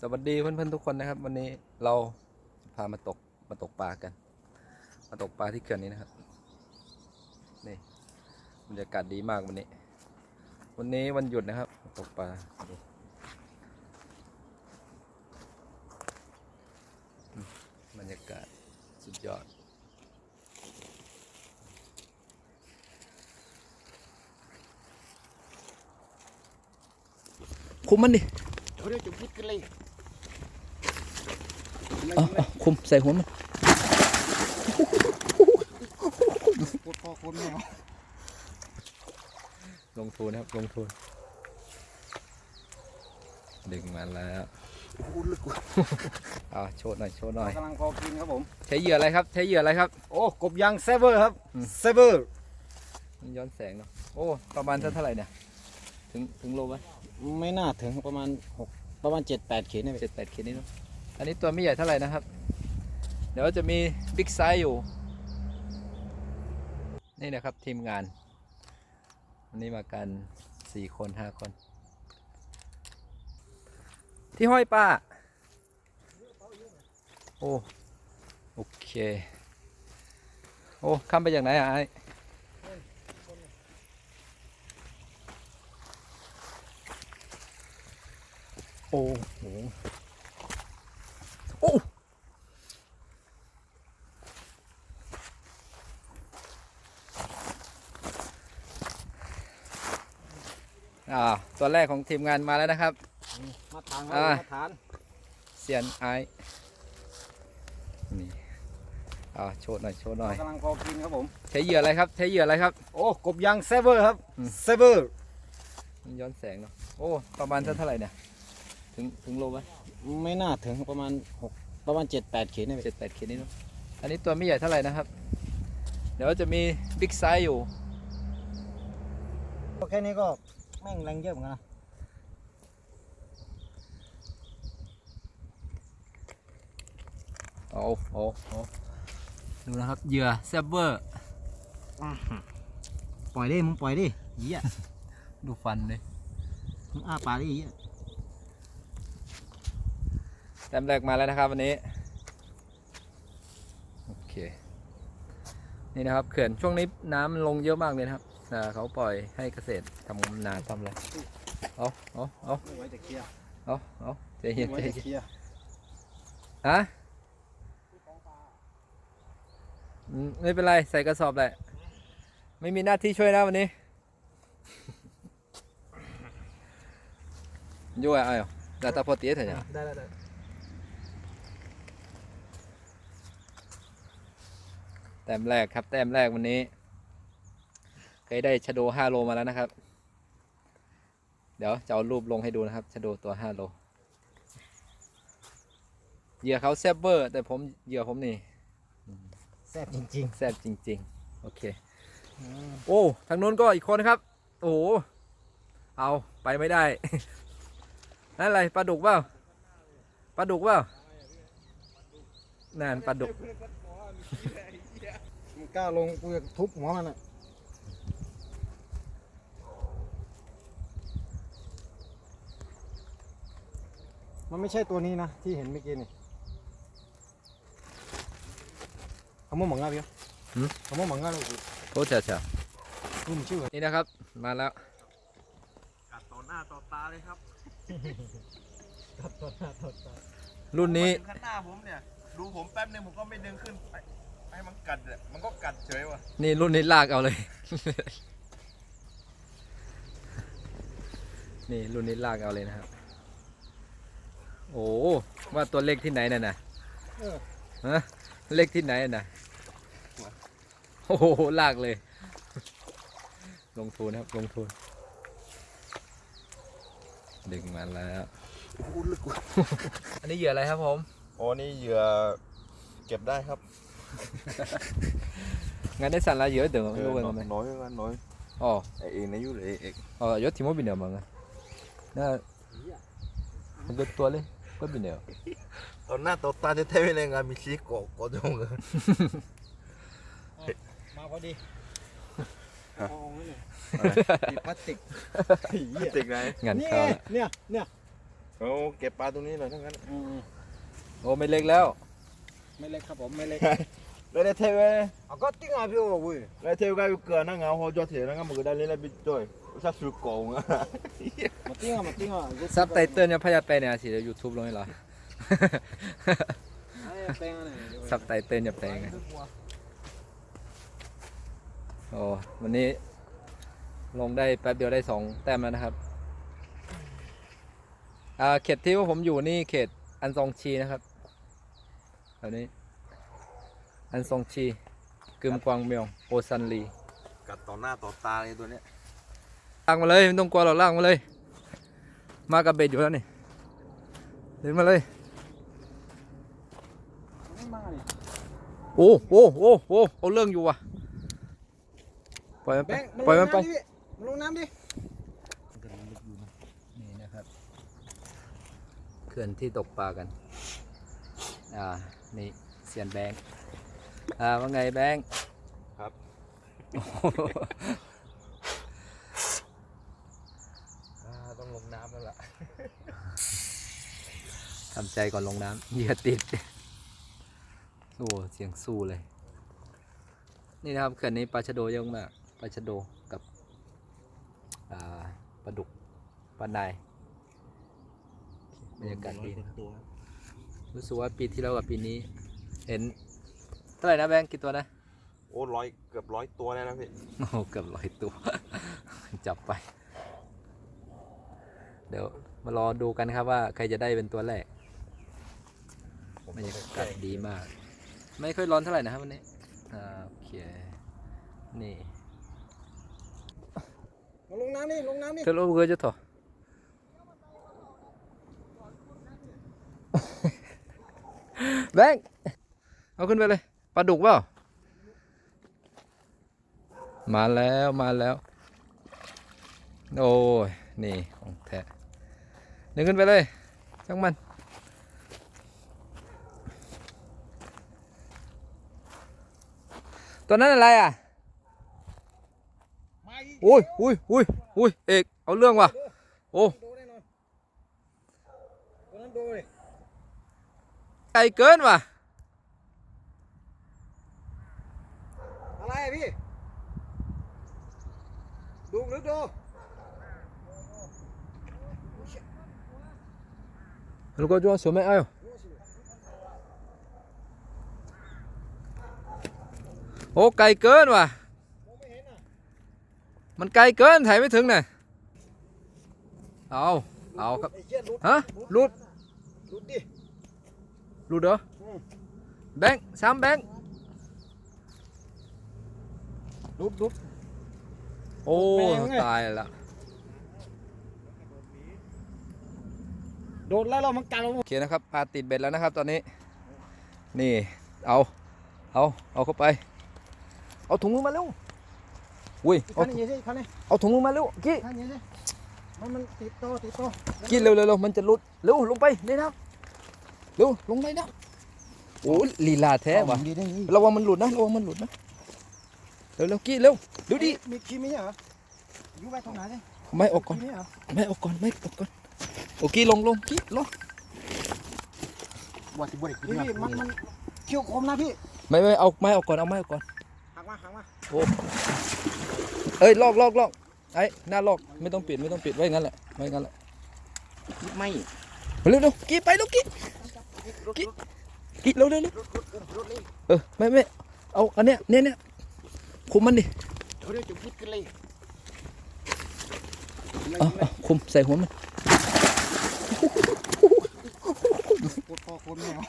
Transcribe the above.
สวัสดีเพื่อนๆทุกคนนะครับ วันนี้เราพามาตกมาตกปลากัน มาตกปลาที่เขื่อนนี้นะครับนี่บรรยากาศดีมากวันนี้ วันนี้วันหยุดนะครับ ตกปลาบรรยากาศสุดยอดคุมมันดิ เดี๋ยวจะพิดกันเลย เอาเอาคุมใส่หัวมันปวดคอคนไม่เอาลงทุนนะครับลงทุนดึงมาแล้วโอ้โหลึกกว่าเอาโชว์หน่อยโชว์หน่อยกำลังพอกินครับผม ใช้เหยื่ออะไรครับ ใช้เหยื่ออะไรครับ โอ้กบยางเซเวอร์ครับอืมเซเวอร์มันย้อนแสงเนาะโอ้ประมาณเท่าไหร่เนี่ยถึงถึงโลไหมไม่น่าถึงประมาณหกประมาณเจ็ดแปดขีดนี่เจ็ดแปดขีดนี่เนาะ อันนี้ตัวไม่ใหญ่เท่าไหร่นะครับ เดี๋ยวจะมีบิ๊กไซส์อยู่ นี่นะครับทีมงาน วันนี้มากันสี่คนห้าคน ที่ห้อยป้า โอ้โอเค โอ้ข้ามไปจากไหนอะไอ้โอ้โห โอ้อ่าตัวแรกของทีมงานมาแล้วนะครับ มาทางอ่า มาทานเซียนไอซ์นี่อ่าโชว์หน่อยโชว์หน่อยกำลังพอกินครับผม ใช้เหยื่ออะไรครับใช้เหยื่ออะไรครับ โอ้กบยางเซเวอร์ครับอืม เซเวอร์มันย้อนแสงเนาะโอ้ประมาณเท่าไหร่เนี่ยถึงถึงโลไหม ไม่น่าถึงประมาณหกประมาณเจ็ดแปดขีดนี่เจ็ดแปดขีดนี่เนาะอันนี้ตัวไม่ใหญ่เท่าไหร่นะครับ เดี๋ยวจะมีบิ๊กไซส์อยู่แค่นี้ก็แม่งแรงเยอะเหมือนกันนะเอาเอาเอาดูนะครับเหยื่อแซบเวอร์ปล่อยดิมึงปล่อยดิเหี้ยดูฟันเลยมึงอ้าปากดิเหี้ย แต้มแรกมาแล้วนะครับวันนี้ โอเค นี่นะครับเขื่อนช่วงนี้น้ำมันลงเยอะมากเลยนะครับอ่าเขาปล่อยให้เกษตรทำนาทำอะไรเอาเอาเอาไม่ไหวจะเคลียร์เอาเอาใจเย็นไม่ไหวใจจะเย็นเคลียร์ฮะอืมไม่เป็นไรใส่กระสอบแหละ ไม่มีหน้าที่ช่วยนะวันนี้ยั่วอะไรอะดาตาพอตีเถอะเนี่ยได้ได้ได้ แต้มแรกครับ แต้มแรกวันนี้ เคยได้ชะโดห้าโลมาแล้วนะครับ เดี๋ยวจะเอารูปลงให้ดูนะครับชะโดตัวห้าโลเหยื่อเขาแซบเบอร์ แต่ผมเหยื่อผมนี่แซ่บจริงแซบจริง ๆ โอเคๆโอ้ ทางนู้นก็อีกคนครับ โอ้โห เอาไปไม่ได้ นั่นอะไรปลาดุกเปล่าปลาดุกเปล่านั่นปลาดุกมึง กล้าลงกูจะทุบหัวมันอะมันไม่ใช่ตัวนี้นะ ที่เห็นเมื่อกี้นี่ขโมยหมังงาพี่หืมขโมยหมังงาเลยพี่ โอ้เจ๋อเจ๋อนี่มันชื่ออะไรนี่นะครับ มาแล้ว กัดต่อหน้าต่อตาเลยครับรุ่นนี้มาถึงข้างหน้าผมเนี่ย ดูผมแป๊บนึงผมก็ไม่ดึงขึ้นไป ให้มันกัดเนี่ยมันก็กัดเฉยว่ะนี่รุ่นนี้ลากเอาเลย นี่รุ่นนี้ลากเอาเลยนะครับ โอ้ว่าตัวเลขที่ไหนน่ะนะเออ ฮะเลขที่ไหนน่ะโอ้โหลากเลย ลงทุนครับลงทุนดึงมาแล้วโอ้โหลึกกว่าอันนี้เหยื่ออะไรครับผม โอ้นี่เหยื่อเก็บได้ครับ งานได้สั่นละเหยื่อเดี๋ยวเอรู้อกันน้อยไหมน้อยกันน้อยอ๋อไอเองนะยุเลยเอกอ๋อยศทีมบินเดียวมั้งอะน่ามันก็ตัวเลยก็บินเดียวตอนหน้าต่อตาจะเท่เลยงานมีชีกอกกอดงเลยมาพอดีฮะเอาไว้เลยพลาสติกติดไงงานนี่เข้าไงละเนี่ยเนี่ยโอ้เก็บปลาตรงนี้เลยทั้งนั้นอืมโอ้ไม่เล็กแล้ว ไม่เล็กครับผมไม่เล็ก เลยได้เทวะเอาก็ติ้งอะพี่โอ้ยเลยเทวะอยู่เกลือนั่งเงาหัวจอเถียนั่งมือได้เลยแล้วไปจ่อยชักสุดโกงอะมาติ้งอะมาติ้งอะซับไตเติลยังพยาไปเนี่ยสิเดี๋ยวยูทูบลงให้เราไอ้แป้งอะไรซับไตเติลอย่าแปลงไงโอ้วันนี้ ลงได้แป๊บเดียวได้สองแต้มแล้วนะครับอ่าเขตที่ว่าผมอยู่นี่เขตอันซองชีนะครับแถวนี้ อันซองชีกึมกวางเมียวโอซันลีกัดต่อหน้าต่อตาเลยตัวเนี้ยลากมาเลยไม่ต้องกลัวหรอกลากมาเลย มากับเบ็ดอยู่แล้วนี่เดินมาเลยไม่มาดิโอ้โอ้โอ้โอ้เอาเรื่องอยู่ว่ะปล่อยมันไปแป้งปล่อยมันไปมันลงน้ำดินี่นะครับเขื่อนที่ตกปลากัน อ่า นี่เสียนแบงค์ อ่าว่าไงแบงค์ครับ โอ้โหอ่าต้องลงน้ำแล้วล่ะทำใจก่อนลงน้ำเหยื่อติด โอ้เสียงสู้เลย นี่นะครับเขื่อนนี้ปลาชะโดเยอะมากปลาชะโดกับอ่าปลาดุกปลาในายบรรยากาศดีนะครับตัวรู้สึกว่าปีที่แล้วกับปีนี้ เห็น เท่าไหร่นะแบงค์กี่ตัวนะโอ้ร้อยเกือบร้อยตัวแล้วนะพี่โอ้โหเกือบร้อยตัว จับไป เดี๋ยวมารอดูกันครับว่าใครจะได้เป็นตัวแรกบรรยากาศดีมาก ไม่ค่อยร้อนเท่าไหร่นะครับวันนี้อ่าโอเคนี่มาลงน้ำดิลงน้ำดิเธอรู้เกอจะถอแบงค์เอาขึ้นไปเลย ปลาดุกเปล่า มาแล้วมาแล้ว โอ้ย นี่ของแท้ดึงขึ้นไปเลยช่างมัน ตัวนั้นอะไรอะมาอีกอุ้ยอุ้ยอุ้ยอุ้ยเอกเอาเรื่องว่ะ โอ้โดนแน่นอนตัวนั้นโดนเลยไกลเกินว่ะ đi. Đuông nước vô Lúc có cho xuống mẹ ơi Ô cay cớn mà. Mình cay cớn thấy mấy thương này. Đâu Đâu Hả? Lút Lút đi. Lút đó. Ừ. Bang Sam bang รับไอ้เหี้ยหลุดฮะหลุดหลุดดิหลุดเหรออืมแบงค์สามแบงค์หลุดหลุด โอ้แบงค์ไงตายละโดนแล้วเรามันกัดเราโอเคนะครับปลาติดเบ็ดแล้วนะครับ ตอนนี้ นี่ เอา เอา เอาเข้าไป เอาถุงมือมาเร็ว อุ้ยอีกเอาคันนี้สิคันนี้เอาถุงมือมาเร็วกี้ คันนี้สิมันมันติดโตติดโตกินเร็วเร็วเร็วมันจะหลุดเร็วลงไปในน้ำเร็วลงในน้ำโอ้ยลีลาแท้ว่ะดีได้ยี่ระวังมันหลุดนะระวังมันหลุดนะ เร็วเร็วกี้เร็วเดี๋ยวดิมีคีมีเหรออยู่ไปตรงไหนสิไม่ออกก่อนมีเหรอไม่ออกก่อนไม่ออกก่อนโอกี้ลงลงกี้ลงว่าสิบวกพี่พี่มันมันเขี้ยวคมนะพี่ไม่ไม่เอาไม่ออกก่อนเอาไม่ออกก่อนหักมาหักมาเอ้ยลอกลอกลอกไอ้หน้าลอกไม่ต้องปิดไม่ต้องปิดไว้งั้นแหละไว้งั้นแหละไม่เร็วเร็วกี้ไปเร็วกี้กี้เร็วเร็วเร็วรถรถรถรถเลยเออไม่ไม่เอาอันเนี้ยเนี่ยเนี่ย คุมมันดิเดี๋ยวเดี๋ยวจะพุดกันเลยเอาเอาคุมใส่หัวมันปวดคอคนแมว